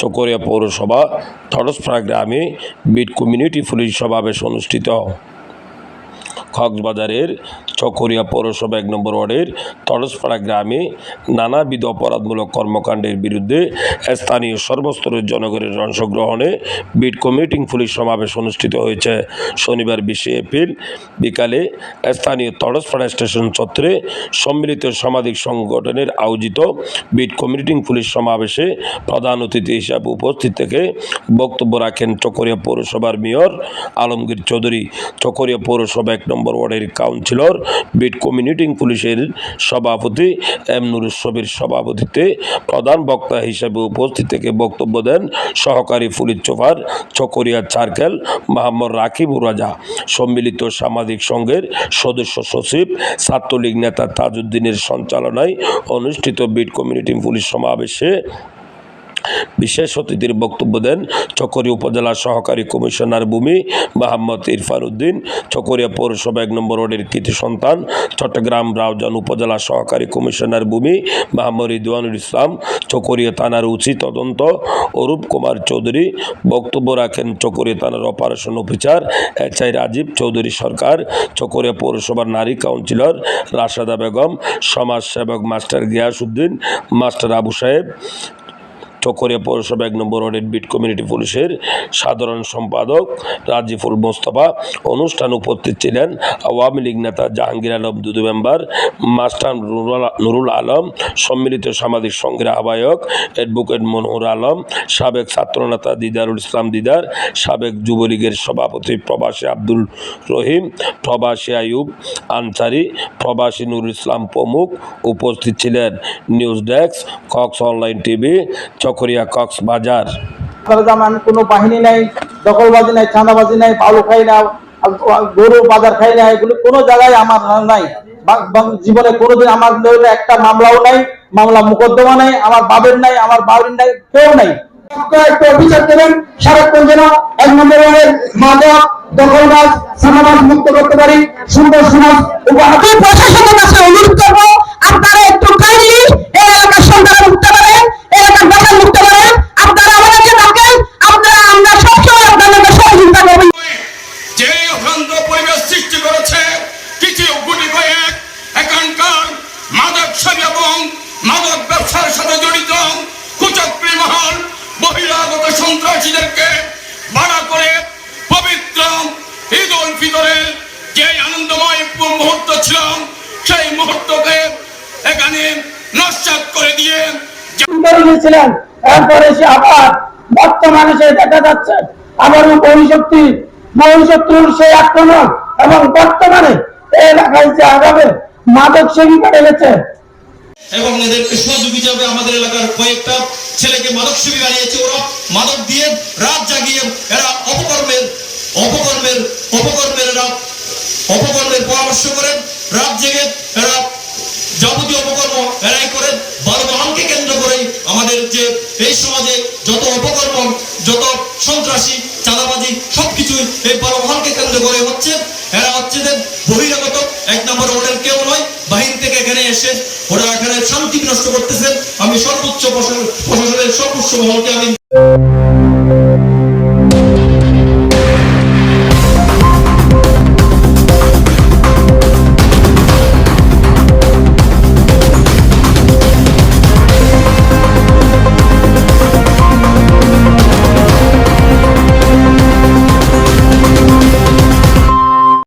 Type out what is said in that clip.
চকরিয়া পৌরসভা থরসপাড়া গ্রামে bit community police সমাবেশ অনুষ্ঠিত। কক্সবাজারের চকরিয়া পৌরসভা এক নম্বর ওয়ার্ডের তরসপাড়া গ্রামে নানাবিধ অপরাধমূলক কর্মকাণ্ডের বিরুদ্ধে স্থানীয় সর্বস্তরের জনগণের অংশগ্রহণে বিট কমিটিং পুলিশ সমাবেশ অনুষ্ঠিত হয়েছে। শনিবার বিশে এপ্রিল বিকালে স্থানীয় তরসপাড়া স্টেশন চত্বরে সম্মিলিত সামাজিক সংগঠনের আয়োজিত বিট কমিউনিটিং পুলিশ সমাবেশে প্রধান অতিথি হিসাবে উপস্থিত থেকে বক্তব্য রাখেন চকরিয়া পৌরসভার মেয়র আলমগীর চৌধুরী। চকরিয়া পৌরসভা এক নম্বর ওয়ার্ডের কাউন্সিলর বিট কমিউনিটিং পুলিশের সভাপতি এম নুরুসবির সভাপতিত্বে প্রধান বক্তা হিসেবে উপস্থিত থেকে বক্তব্য দেন সহকারী police super Chakaria circle Mohammad Rakibur Raja. সম্মিলিত সামাজিক সংঘের সদস্য সচিব, ছাত্রলীগ নেতা তাজউদ্দিনের সঞ্চালনায় অনুষ্ঠিত বিট কমিউনিটি পুলিশ সমাবেশে বিশেষ অতিথির বক্তব্য দেন চকরিয়া উপজেলা সহকারী কমিশনার ভূমি মোহাম্মদ ইরফান উদ্দিন চকরিয়া পৌরসভা এক নম্বর ওয়ার্ডের কৃতি সন্তান, চট্টগ্রাম রাউজান উপজেলা সহকারী কমিশনার ভূমি মোহাম্মদ রিদওয়ানুল ইসলাম। চকরিয়া থানার উচিত তদন্ত, অরূপ কুমার চৌধুরী। বক্তব্য রাখেন চকরিয়া থানার operation officer H I Rajib Chowdhury Sarkar. Chakaria পৌরসভার নারী কাউন্সিলর রাশেদা বেগম সমাজসেবক মাস্টার গিয়াস উদ্দিন মাস্টার আবু সাহেব। চকরিয়া পৌরসভা এক নম্বর ওয়ার্ডের বিট কমিউনিটি পুলিশের সাধারণ সম্পাদক রাজিফুল মোস্তফা। অনুষ্ঠান উপস্থিত ছিলেন আওয়ামী লীগ নেতা জাহাঙ্গীর আলম, দুদু মেম্বার মাস্টার নুরুল নুরুল আলম, সম্মিলিত সামাজিক সংঘের আহ্বায়ক অ্যাডভোকেট মনোহর আলম, সাবেক ছাত্রনেতা দিদারুল ইসলাম দিদার, সাবেক যুবলীগের সভাপতি প্রবাসী আব্দুল রহিম, প্রবাসী আয়ুব আনসারি, প্রবাসী নুরুল ইসলাম প্রমুখ উপস্থিত ছিলেন। News desk, Cox online TV Chakaria Cox's Bazar. আপনার যেমন কোনো বাহিনী নাই দখলবাজি নাই চাঁদাবাজি নাই বালু খাই না গরু বাজার খাই না এগুলো কোনো জায়গায় আমার নাই। জীবনে কোনোদিন আমার একটা মামলাও নাই মামলা মোকদ্দমা নাই আমার বাবের নাই আমার বাড়ির নাই কেউ নাই। একটু অভিযোগ দেবেন সারাক্ষণ যেন এক নম্বরের মাদক দখলবাজ সামাবাজ মুক্ত করতে পারি সুন্দর সমাজ প্রশাসনের কাছে অনুরোধ করব মুহূর্ত ছিল সেই মুহূর্তকে এখানে নস্বাত করে দিয়ে এরপরে সে আবার বর্তমানে সে দেখা যাচ্ছে আবারও বহিশক্তি বহিশত্রুর সেই আক্রমণ এবং বর্তমানে এলাকায় যে আগামে মাদক সেবিকা গেছে এবং এদেরকে সহযোগী হিসাবে আমাদের এলাকার কয়েকটা ছেলেকে মাদক সেবী বানিয়েছে ওরা। মাদক দিয়ে রাত জাগিয়ে এরা অপকর্মের অপকর্মের অপকর্মের এরা অপকর্মের পরামর্শ করেন রাত জেগে এরা যাবতীয় অপকর্ম এরাই করেন বারবাহনকে কেন্দ্র করেই আমাদের যে এই সমাজে যত অপকর্ম, যত সন্ত্রাসী, চাঁদাবাজি সবকিছুই এই বারবাহনকে কেন্দ্র করে হচ্ছে। এরা হচ্ছে যে বহিরাগত, এক নম্বর ওদের কেউ নয়, বাহির থেকে এখানে এসে ওরা এখানে শান্তি বিনষ্ট করতেছেন আমি সর্বোচ্চ প্রশাসন- প্রশাসনের সর্বোচ্চ মহলকে আমি